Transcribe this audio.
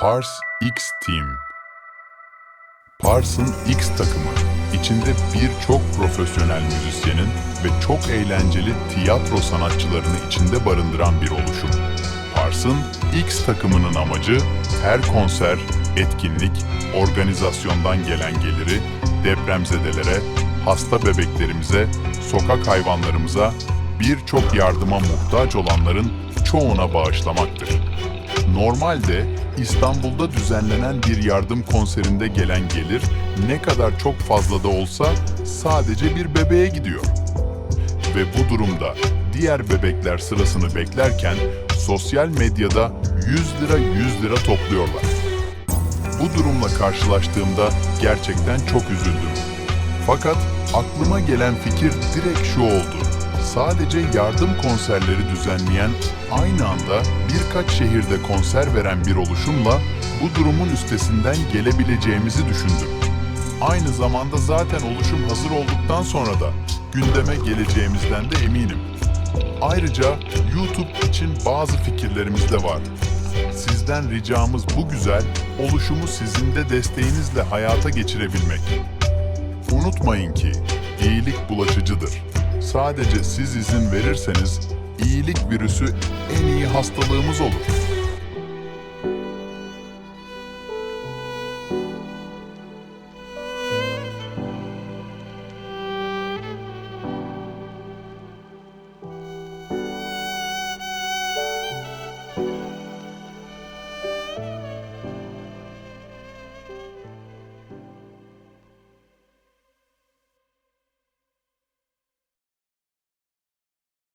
Pars X Team Pars'ın X takımı, içinde birçok profesyonel müzisyenin ve çok eğlenceli tiyatro sanatçılarını içinde barındıran bir oluşum. Pars'ın X takımının amacı her konser, etkinlik, organizasyondan gelen geliri depremzedelere, hasta bebeklerimize, sokak hayvanlarımıza, birçok yardıma muhtaç olanların çoğuna bağışlamaktır. Normalde İstanbul'da düzenlenen bir yardım konserinde gelen gelir ne kadar çok fazla da olsa sadece bir bebeğe gidiyor. Ve bu durumda diğer bebekler sırasını beklerken sosyal medyada 100 lira 100 lira topluyorlar. Bu durumla karşılaştığımda gerçekten çok üzüldüm. Fakat aklıma gelen fikir direkt şu oldu. Sadece yardım konserleri düzenleyen, aynı anda birkaç şehirde konser veren bir oluşumla bu durumun üstesinden gelebileceğimizi düşündüm. Aynı zamanda zaten oluşum hazır olduktan sonra da gündeme geleceğimizden de eminim. Ayrıca YouTube için bazı fikirlerimiz de var. Sizden ricamız bu güzel oluşumu sizin de desteğinizle hayata geçirebilmek. Unutmayın ki iyilik bulaşıcıdır. Sadece siz izin verirseniz iyilik virüsü en iyi hastalığımız olur.